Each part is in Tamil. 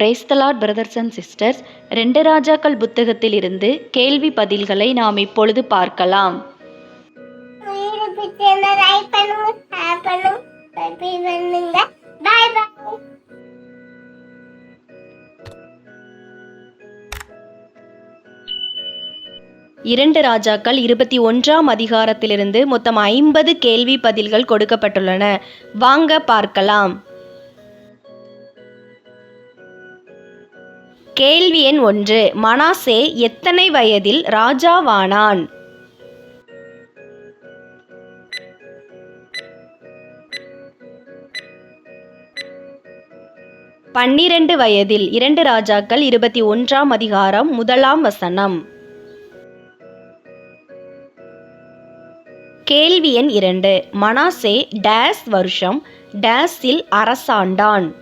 பிரேஸ்தலாட் பிரதர்ஸ் அண்ட் சிஸ்டர்ஸ் ரெண்டு ராஜாக்கள் புத்தகத்தில் இருந்து கேள்வி பதில்களை நாம் இப்பொழுது பார்க்கலாம். இரண்டு ராஜாக்கள் இருபத்தி ஒன்றாம் அதிகாரத்திலிருந்து மொத்தம் ஐம்பது கேள்வி பதில்கள் கொடுக்கப்பட்டுள்ளன. வாங்க பார்க்கலாம். கேள்வி எண் ஒன்று. மனாசே எத்தனை வயதில் ராஜாவானான்? பன்னிரண்டு வயதில் இரண்டு ராஜாக்கள் இருபத்தி ஒன்றாம் அதிகாரம் முதலாம் வசனம். கேள்வி எண் இரண்டு. மனாசே டேஸ் வருஷம் டேஸில் அரசாண்டான்.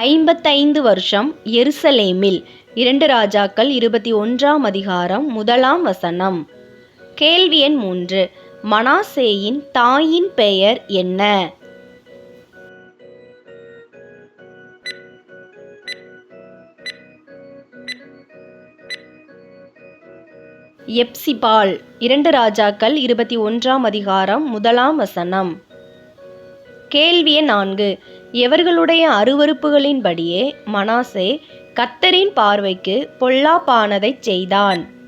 ஐம்பத்தைந்து வருஷம் எருசலேமில். இரண்டு ராஜாக்கள் இருபத்தி ஒன்றாம் அதிகாரம் முதலாம் வசனம். கேள்வி எண் மூன்று. மனாசேயின் தாயின் பெயர் என்ன? எப்சிபால். இரண்டு ராஜாக்கள் இருபத்தி ஒன்றாம் அதிகாரம் முதலாம் வசனம். கேள்வி எண் நான்கு. எவர்களுடைய அருவருப்புகளின்படியே மனாசே கத்தரின் பார்வைக்கு பொல்லாப்பானதைச் செய்தான்.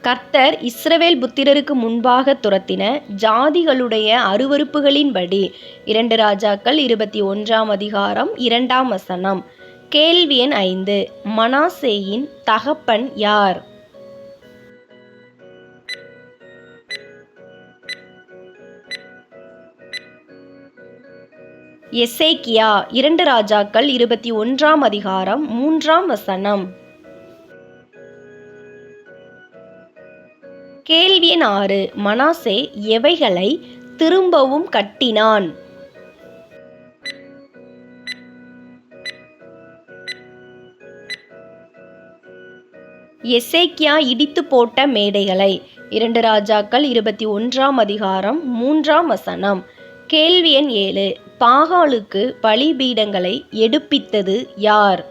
கர்த்தர் இஸ்ரவேல் புத்திரருக்கு முன்பாக துரத்தின ஜாதிகளுடைய அருவருப்புகளின்படி இரண்டு ராஜாக்கள் இருபத்தி ஒன்றாம் அதிகாரம் இரண்டாம் வசனம். கேள்வி எண் ஐந்து. மனாசேயின் தகப்பன் யார்? எசேக்கியா இரண்டு ராஜாக்கள் இருபத்தி ஒன்றாம் அதிகாரம் மூன்றாம் வசனம். கேள்வி ஆறு மனாசே எவைகளை திரும்பவும் கட்டினான்? எசேக்கியா இடித்து போட்ட மேடைகளை. இரண்டு ராஜாக்கள் இருபத்தி ஒன்றாம் அதிகாரம் மூன்றாம் வசனம். கேள்வி எண் ஏழு பாகாலுக்கு பலிபீடங்களை எடுப்பித்தது யார்?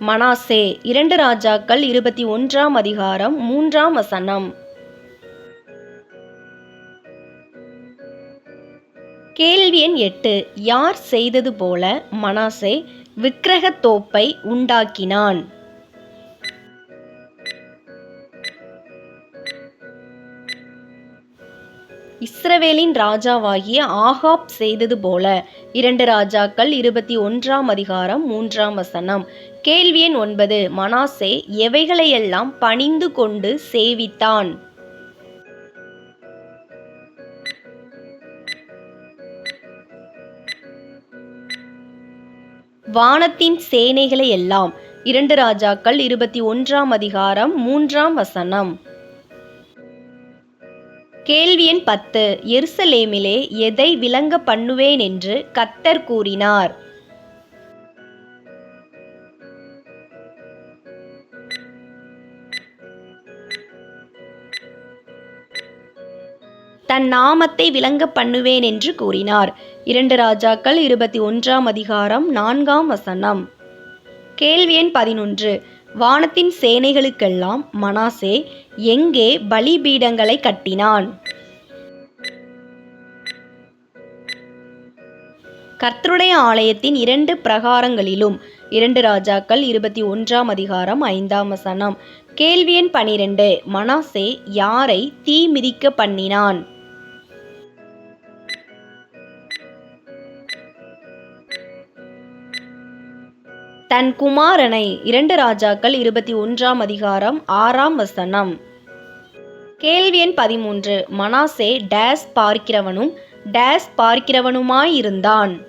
மனாசே இரண்டு ராஜாக்கள் இருபத்தி ஒன்றாம் அதிகாரம் மூன்றாம் வசனம். கேள்வி எண் எட்டு யார் செய்தது போல மனாசே விக்கிரகத் தோப்பை உண்டாக்கினான். இஸ்ரவேலின் ராஜாவாகிய ஆகாப் செய்தது போல இரண்டு ராஜாக்கள் இருபத்தி ஒன்றாம் அதிகாரம் மூன்றாம் வசனம். கேள்வி எண் ஒன்பது மனாசே எவைகளையெல்லாம் பணிந்து கொண்டு சேவித்தான்? வானத்தின் சேனைகளை எல்லாம் இரண்டு ராஜாக்கள் இருபத்தி ஒன்றாம் அதிகாரம் மூன்றாம் வசனம். கேள்வி எண் பத்து. எருசலேமிலே எதை விளங்க பண்ணுவேன் என்று கத்தர் கூறினார். தன் நாமத்தை விளங்க பண்ணுவேன் என்று கூறினார். இரண்டு ராஜாக்கள் இருபத்தி ஒன்றாம் அதிகாரம் நான்காம் வசனம். கேள்வி எண் பதினொன்று. வானத்தின் சேனைகளுக்கெல்லாம் மனாசே எங்கே பலிபீடங்களை கட்டினான்? கர்த்தருடைய ஆலயத்தின் இரண்டு பிரகாரங்களிலும் இரண்டு ராஜாக்கள் இருபத்தி ஒன்றாம் அதிகாரம் ஐந்தாம் வசனம். கேள்வி எண் பனிரெண்டு. மனாசே யாரை தீ மிதிக்க பண்ணினான்? தன் குமாரனை இரண்டு ராஜாக்கள் இருபத்தி ஒன்றாம் அதிகாரம் ஆறாம் வசனம். கேள்வி எண் பதிமூன்று. மனாசே டேஸ் பார்க்கிறவனும் டேஸ் பார்க்கிறவனுமாயிருந்தான்.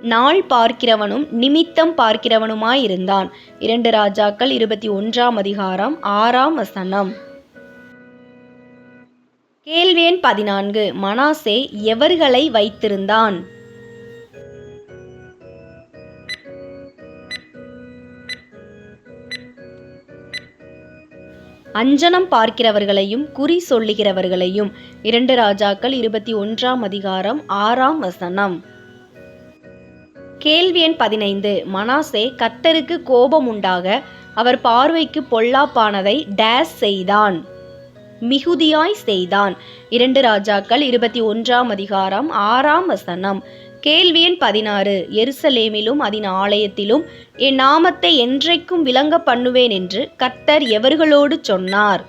நாள் பார்க்கிறவனும் நிமித்தம் பார்க்கிறவனுமாயிருந்தான். இரண்டு ராஜாக்கள் இருபத்தி ஒன்றாம் அதிகாரம் ஆறாம் வசனம். கேள்வி எண் பதினான்கு. மனாசே எவர்களை வைத்திருந்தான்? அஞ்சனம் பார்க்கிறவர்களையும் குறி சொல்லுகிறவர்களையும். இரண்டு ராஜாக்கள் இருபத்தி ஒன்றாம் அதிகாரம் ஆறாம் வசனம். கேள்வி எண் பதினைந்து. மனாசே கர்த்தருக்கு கோபம் உண்டாக அவர் பார்வைக்கு பொல்லாப்பானதை டேஸ் செய்தான். மிகுதியாய் செய்தான். இரண்டு ராஜாக்கள் இருபத்தி ஒன்றாம் அதிகாரம் ஆறாம் வசனம். கேள்வி எண் பதினாறு எருசலேமிலும் அதன் ஆலயத்திலும் என் நாமத்தை என்றைக்கும் விளங்க பண்ணுவேன் என்று கர்த்தர் எவர்களோடு சொன்னார்.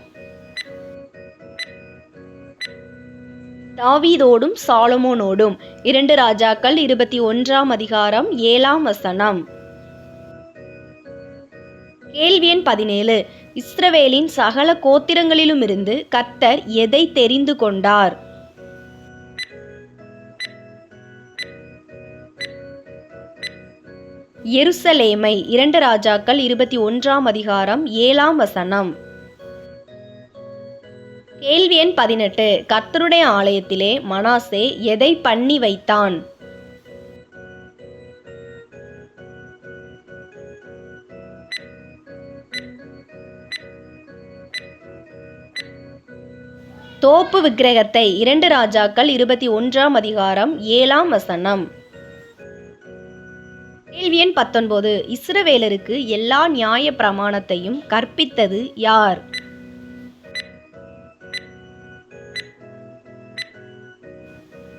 தாவீதோடும் சாலமோனோடும் இரண்டு ராஜாக்கள் இருபத்தி ஒன்றாம் அதிகாரம் ஏழாம் வசனம். கேள்வி எண் பதினேழு இஸ்ரவேலின் சகல கோத்திரங்களிலுமிருந்து கர்த்தர் எதை தெரிந்து கொண்டார்? எருசலேமை இரண்டு ராஜாக்கள் இருபத்தி ஒன்றாம் அதிகாரம் ஏழாம் வசனம். கேள்வி எண் பதினெட்டு. கர்த்தருடைய ஆலயத்திலே மனாசே எதை பண்ணி வைத்தான்? தோப்பு விக்கிரகத்தை இரண்டு ராஜாக்கள் இருபத்தி ஒன்றாம் அதிகாரம் ஏழாம் வசனம். கேள்வி எண் பத்தொன்பது. இஸ்ரவேலருக்கு எல்லா நியாய பிரமாணத்தையும் கற்பித்தது யார்?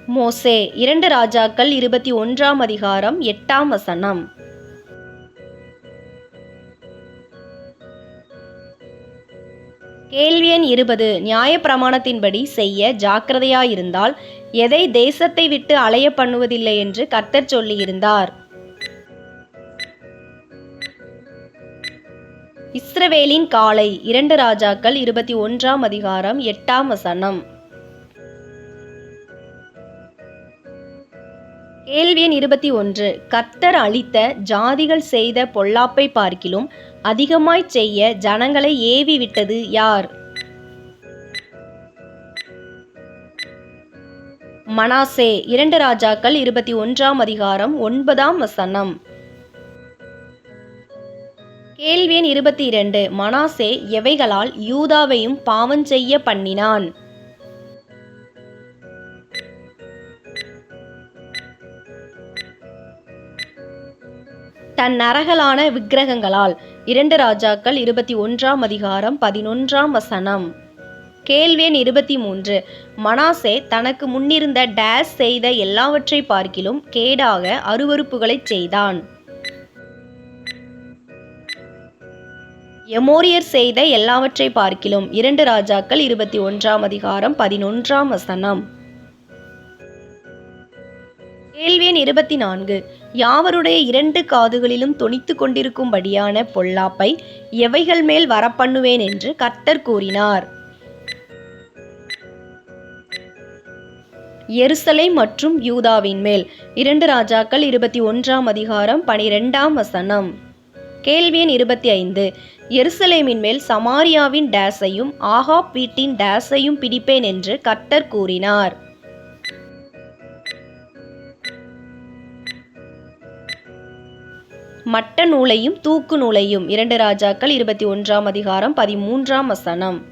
மோசே இரண்டு ராஜாக்கள் இருபத்தி ஒன்றாம் அதிகாரம் எட்டாம் வசனம். இருபது நியாயப்பிரமாணத்தின்படி செய்ய ஜாக்கிரதையாயிருந்தால் எதை தேசத்தை விட்டு அலைய பண்ணுவதில்லை என்று கர்த்தர் சொல்லியிருந்தார். இஸ்ரவேலின் காலை இரண்டு ராஜாக்கள் இருபத்தி ஒன்றாம் அதிகாரம் எட்டாம் வசனம். கேள்வி எண் இருபத்தி ஒன்று. கர்த்தர் அளித்த ஜாதிகள் செய்த பொல்லாப்பை பார்க்கிலும் அதிகமாய்ச் செய்ய ஜனங்களை ஏவி விட்டது யார்? மனாசே இரண்டு ராஜாக்கள் இருபத்தி ஒன்றாம் அதிகாரம் ஒன்பதாம் வசனம். கேள்வி எண் இருபத்தி இரண்டு. மனாசே எவைகளால் யூதாவையும் பாவம் செய்ய பண்ணினான்? தன் நரகலான விக்கிரகங்களால் இரண்டு ராஜாக்கள் இருபத்தி ஒன்றாம் அதிகாரம் பதினொன்றாம் வசனம். கேள்வி எண் இருபத்தி மூன்று. மனாசே தனக்கு முன்னிருந்த டேஸ் செய்த எல்லாவற்றை பார்க்கிலும் கேடாக அருவருப்புகளைச் செய்தான். எமோரியர் செய்த எல்லாவற்றை பார்க்கிலும் இரண்டு ராஜாக்கள் இருபத்தி ஒன்றாம் அதிகாரம் பதினொன்றாம் வசனம். கேள்வி எண் இருபத்தி நான்கு. யாவருடைய இரண்டு காதுகளிலும் தொனித்து கொண்டிருக்கும்படியான பொல்லாப்பை எவைகள் மேல் வரப்பண்ணுவேன் என்று கர்த்தர் கூறினார். எருசலை மற்றும் யூதாவின் மேல். இரண்டு ராஜாக்கள் இருபத்தி ஒன்றாம் அதிகாரம் பனிரெண்டாம் வசனம். கேள்வி எண் இருபத்தி ஐந்து எருசலேமின் மேல் சமாரியாவின் டேஸையும் ஆகாப் வீட்டின் டேஸையும் பிடிப்பேன் என்று கர்த்தர் கூறினார். மட்ட நூலையும் தூக்கு நூலையும் இரண்டு ராஜாக்கள் இருபத்தி ஒன்றாம் அதிகாரம் பதிமூன்றாம் வசனம்.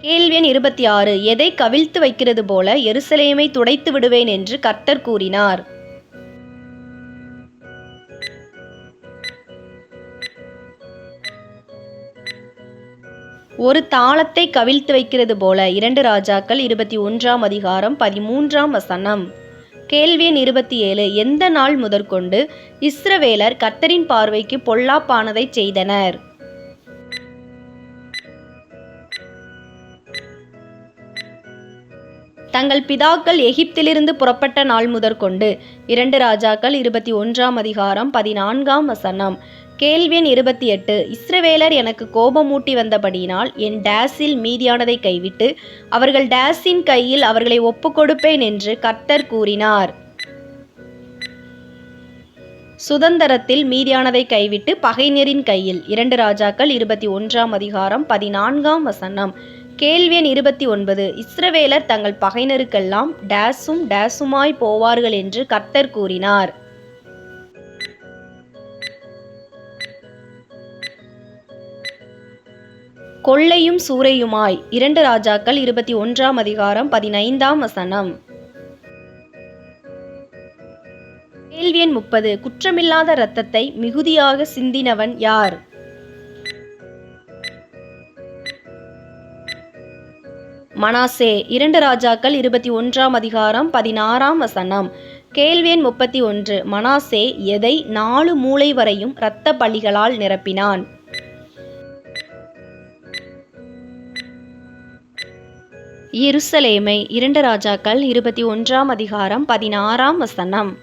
கேள்வி எண் இருபத்தி ஆறு எதை கவிழ்த்து வைக்கிறது போல எருசலேமை துடைத்து விடுவேன்? என்று கர்த்தர் கூறினார். ஒரு தாளத்தை கவிழ்த்து வைக்கிறது போல இரண்டு ராஜாக்கள் இருபத்தி ஒன்றாம் அதிகாரம் பதிமூன்றாம் வசனம். கேள்வி எண் இருபத்தி ஏழு எந்த நாள் முதற்கொண்டு இஸ்ரவேலர் கர்த்தரின் பார்வைக்கு பொல்லாப்பானதை செய்தனர்? தங்கள் பிதாக்கள் எகிப்திலிருந்து புறப்பட்ட நாள் முதற்கொண்டு இரண்டு ராஜாக்கள் இருபத்தி ஒன்றாம் அதிகாரம் பதினான்காம் வசனம். கேள்வி எண் இருபத்தி எட்டு இஸ்ரவேலர் எனக்கு கோபமூட்டி வந்தபடியினால் என் டேஸில் மீதியானதை கைவிட்டு அவர்கள் டேஸின் கையில் அவர்களை ஒப்புக்கொடுப்பேன் என்று கர்த்தர் கூறினார். சுதந்திரத்தில் மீதியானதை கைவிட்டு பகைஞரின் கையில் இரண்டு ராஜாக்கள் இருபத்தி ஒன்றாம் அதிகாரம் பதினான்காம் வசனம். கேள்வி எண் இருபத்தி ஒன்பது. இஸ்ரவேலர் தங்கள் பகைனருக்கெல்லாம் டேஸும் டேஸுமாய் போவார்கள் என்று கர்த்தர் கூறினார். கொள்ளையும் சூறையுமாய். இரண்டு ராஜாக்கள் இருபத்தி ஒன்றாம் அதிகாரம் பதினைந்தாம் வசனம். கேள்வி எண் முப்பது. குற்றமில்லாத இரத்தத்தை மிகுதியாக சிந்தினவன் யார்? மனாசே இரண்டு ராஜாக்கள் இருபத்தி ஒன்றாம் அதிகாரம் பதினாறாம் வசனம். கேள்வியன் முப்பத்தி ஒன்று. மனாசே எதை நாலு மூலை வரையும் இரத்த பள்ளிகளால் நிரப்பினான்? எருசலேமை இரண்டு ராஜாக்கள் இருபத்தி ஒன்றாம் அதிகாரம் பதினாறாம் வசனம்.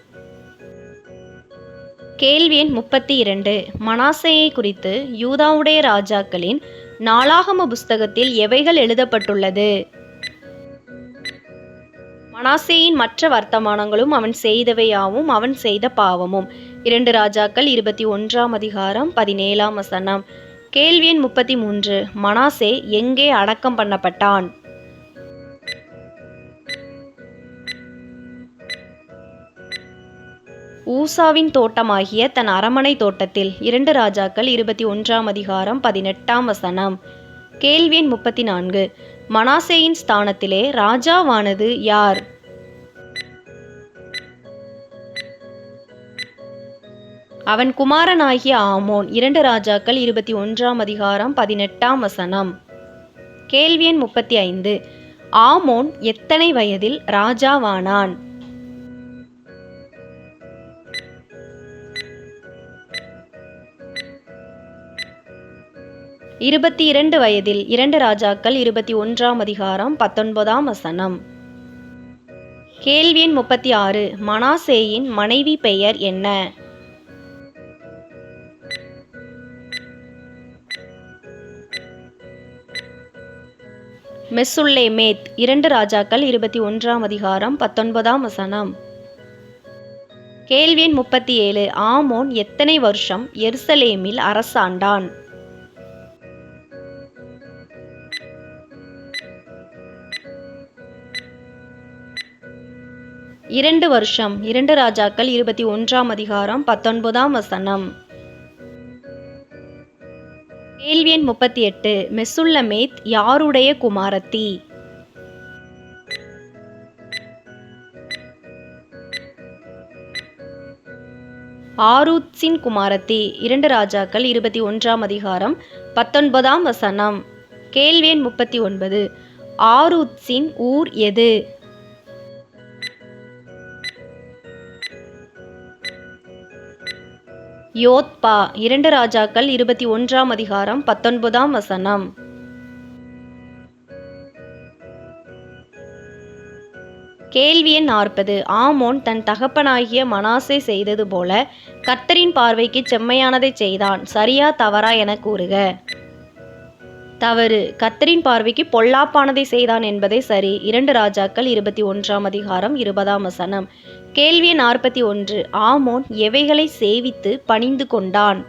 கேள்வி எண் முப்பத்தி இரண்டு. மனாசேயை குறித்து யூதாவுடைய ராஜாக்களின் நாளாகம புஸ்தகத்தில் எவைகள் எழுதப்பட்டுள்ளது? மனாசேயின் மற்ற வர்த்தமானங்களும் அவன் செய்தவையாவும் அவன் செய்த பாவமும். இரண்டு ராஜாக்கள் இருபத்தி ஒன்றாம் அதிகாரம் பதினேழாம் வசனம். கேள்வி எண் முப்பத்தி மூன்று. மனாசே எங்கே அடக்கம் பண்ணப்பட்டான்? ஊசாவின் தோட்டமாகிய தன் அரமனை தோட்டத்தில் இரண்டு ராஜாக்கள் இருபத்தி ஒன்றாம் அதிகாரம் பதினெட்டாம் வசனம். கேள்வி எண் முப்பத்தி நான்கு மனாசேயின் ஸ்தானத்திலே ராஜாவானது யார்? அவன் குமாரனாகிய ஆமோன் இரண்டு ராஜாக்கள் இருபத்தி ஒன்றாம் அதிகாரம் பதினெட்டாம் வசனம். கேள்வி எண் முப்பத்தி ஐந்து. ஆமோன் எத்தனை வயதில் ராஜாவானான்? இருபத்தி இரண்டு வயதில் இரண்டு ராஜாக்கள் இருபத்தி ஒன்றாம் அதிகாரம் பத்தொன்பதாம் வசனம். கேள்வி எண் முப்பத்தி ஆறு மனாசேயின் மனைவி பெயர் என்ன? மெசுல்லே மேத் இரண்டு ராஜாக்கள் இருபத்தி ஒன்றாம் அதிகாரம் பத்தொன்பதாம் வசனம். கேள்வி எண் முப்பத்தி ஏழு ஆமோன் எத்தனை வருஷம் எருசலேமில் அரசாண்டான்? இரண்டு வருஷம் இரண்டு ராஜாக்கள் இருபத்தி ஒன்றாம் அதிகாரம் பத்தொன்பதாம் வசனம். கேள்வி எண் முப்பத்தி எட்டு மெசுல்லமேத் யாருடைய குமாரத்தி? ஆரூத்ஸின் குமாரத்தி இரண்டு ராஜாக்கள் இருபத்தி ஒன்றாம் அதிகாரம் பத்தொன்பதாம் வசனம். கேள்வி எண் முப்பத்தி ஒன்பது ஆரூத்ஸின் ஊர் எது? யோத்பா இரண்டு ராஜாக்கள் இருபத்தி ஒன்றாம் அதிகாரம் பத்தொன்பதாம் வசனம். கேள்வி எண் நாற்பது. ஆமோன் தன் தகப்பனாகிய மனாசை செய்தது போல கர்த்தரின் பார்வைக்கு செம்மையானதை செய்தான். சரியா தவறா என கூறுக. தவறு. கத்தரின் பார்வைக்கு பொல்லாப்பானதை செய்தான் என்பதே சரி. இரண்டு ராஜாக்கள் இருபத்தி ஒன்றாம் அதிகாரம் இருபதாம் வசனம். கேள்வி நாற்பத்தி ஒன்று. ஆமோன் எவைகளை சேவித்து பணிந்து கொண்டான்?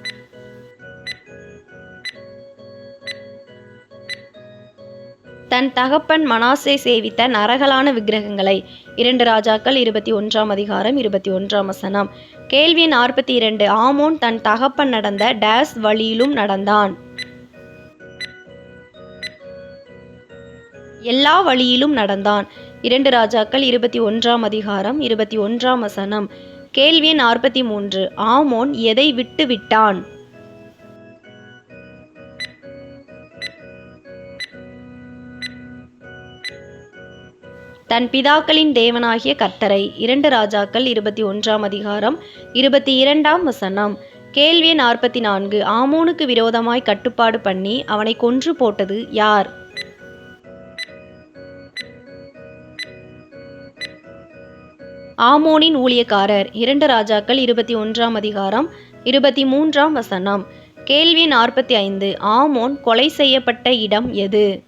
தன் தகப்பன் மனாசே சேவித்த நரகலான விக்கிரகங்களை. இரண்டு ராஜாக்கள் இருபத்தி ஒன்றாம் அதிகாரம் இருபத்தி ஒன்றாம் வசனம். கேள்வி நாற்பத்தி இரண்டு. ஆமோன் தன் தகப்பன் நடந்த டேஸ் வழியிலும் நடந்தான். எல்லா வழியிலும் நடந்தான். இரண்டு ராஜாக்கள் இருபத்தி ஒன்றாம் அதிகாரம் இருபத்தி ஒன்றாம் வசனம். கேள்வி நாற்பத்தி மூன்று. ஆமோன் எதை விட்டு விட்டான்? தன் பிதாக்களின் தேவனாகிய கர்த்தரை. இரண்டு ராஜாக்கள் இருபத்தி ஒன்றாம் அதிகாரம் இருபத்தி இரண்டாம் வசனம். கேள்வி நாற்பத்தி நான்கு. ஆமோனுக்கு விரோதமாய் கட்டுப்பாடு பண்ணி அவனை கொன்று போட்டது யார்? ஆமோனின் ஊழியக்காரர். இரண்டு ராஜாக்கள் இருபத்தி ஒன்றாம் அதிகாரம் இருபத்தி மூன்றாம் வசனம். கேள்வி நாற்பத்தி ஐந்து. ஆமோன் கொலை செய்யப்பட்ட இடம் எது?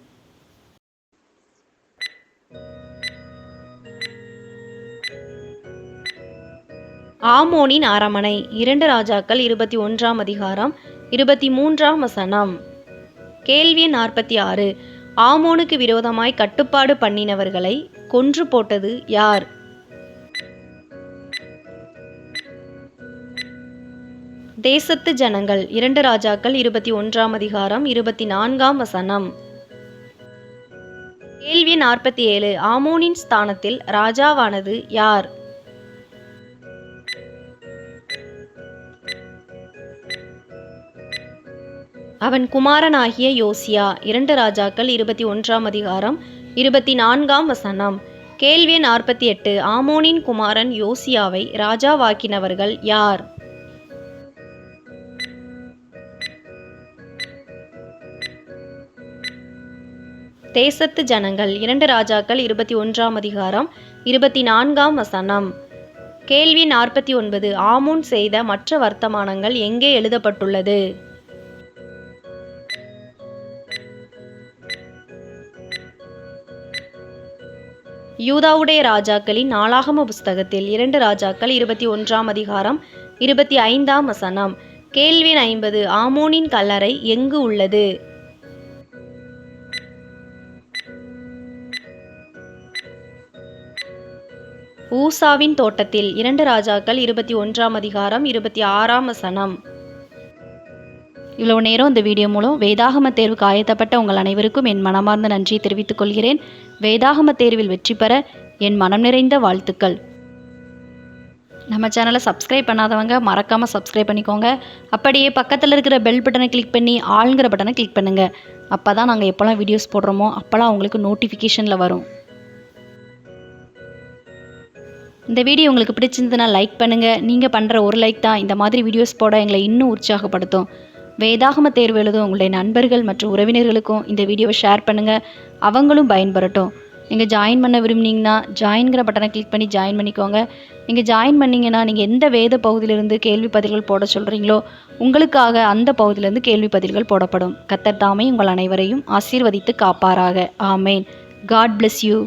ஆமோனின் அரமனை. இரண்டு ராஜாக்கள் இருபத்தி ஒன்றாம் அதிகாரம் இருபத்தி மூன்றாம் வசனம். கேள்வி நாற்பத்தி ஆறு. ஆமோனுக்கு விரோதமாய் கட்டுப்பாடு பண்ணினவர்களை கொன்று போட்டது யார்? தேசத்து ஜனங்கள். இரண்டு ராஜாக்கள் இருபத்தி ஒன்றாம் அதிகாரம் இருபத்தி நான்காம் வசனம். கேள்வி நாற்பத்தி ஏழு ஆமோனின் ஸ்தானத்தில் ராஜாவானது யார்? அவன் குமாரனாகிய யோசியா. இரண்டு ராஜாக்கள் இருபத்தி ஒன்றாம் அதிகாரம் இருபத்தி நான்காம் வசனம். கேள்வி நாற்பத்தி எட்டு ஆமோனின் குமாரன் யோசியாவை ராஜாவாக்கினவர்கள் யார்? தேசத்து ஜனங்கள். இரண்டு ராஜாக்கள் இருபத்தி ஒன்றாம் அதிகாரம் இருபத்தி நான்காம் வசனம். கேள்வி நாற்பத்தி ஒன்பது. ஆமூன் செய்த மற்ற வர்த்தமானங்கள் எங்கே எழுதப்பட்டுள்ளது? யூதாவுடைய ராஜாக்களின் நாளாகம புஸ்தகத்தில் இரண்டு ராஜாக்கள் இருபத்தி ஒன்றாம் அதிகாரம் இருபத்தி ஐந்தாம் வசனம். கேள்வின் ஐம்பது. ஆமோனின் கல்லறை எங்கு உள்ளது? ஊசாவின் தோட்டத்தில் இரண்டு ராஜாக்கள் இருபத்தி ஒன்றாம் அதிகாரம் இருபத்தி ஆறாம் சனம் இவ்வளோ நேரம் இந்த வீடியோ மூலம் வேதாகம தேர்வுக்கு ஆயத்தப்பட்ட உங்கள் அனைவருக்கும் என் மனமார்ந்த நன்றியை தெரிவித்துக் கொள்கிறேன். வேதாகம தேர்வில் வெற்றி பெற என் மனம் நிறைந்த வாழ்த்துக்கள். நம்ம சேனலை சப்ஸ்கிரைப் பண்ணாதவங்க மறக்காமல் சப்ஸ்கிரைப் பண்ணிக்கோங்க. அப்படியே பக்கத்தில் இருக்கிற பெல் பட்டனை கிளிக் பண்ணி ஆளுங்கிற பட்டனை கிளிக் பண்ணுங்கள் அப்போ தான் நாங்கள் எப்போல்லாம் வீடியோஸ் போடுறோமோ அப்போல்லாம் உங்களுக்கு நோட்டிஃபிகேஷனில் வரும். இந்த வீடியோ உங்களுக்கு பிடிச்சிருந்ததுன்னா லைக் பண்ணுங்கள் நீங்கள் பண்ணுற ஒரு லைக் தான் இந்த மாதிரி வீடியோஸ் போட எங்களை இன்னும் உற்சாகப்படுத்தும். வேதாகம தேர்வு எழுதும் உங்களுடைய நண்பர்கள் மற்றும் உறவினர்களுக்கும் இந்த வீடியோவை ஷேர் பண்ணுங்கள் அவங்களும் பயன்பெறட்டும். நீங்கள் ஜாயின் பண்ண விரும்புனீங்கன்னா ஜாயின்கிற பட்டனை கிளிக் பண்ணி ஜாயின் பண்ணிக்கோங்க. நீங்கள் ஜாயின் பண்ணீங்கன்னா நீங்கள் எந்த வேத பகுதியிலிருந்து கேள்வி பதில்கள் போட சொல்கிறீங்களோ உங்களுக்காக அந்த பகுதியிலிருந்து கேள்வி பதில்கள் போடப்படும். கத்தர் தாமே உங்கள் அனைவரையும் ஆசீர்வதித்து காப்பாராக. ஆமேன். God bless you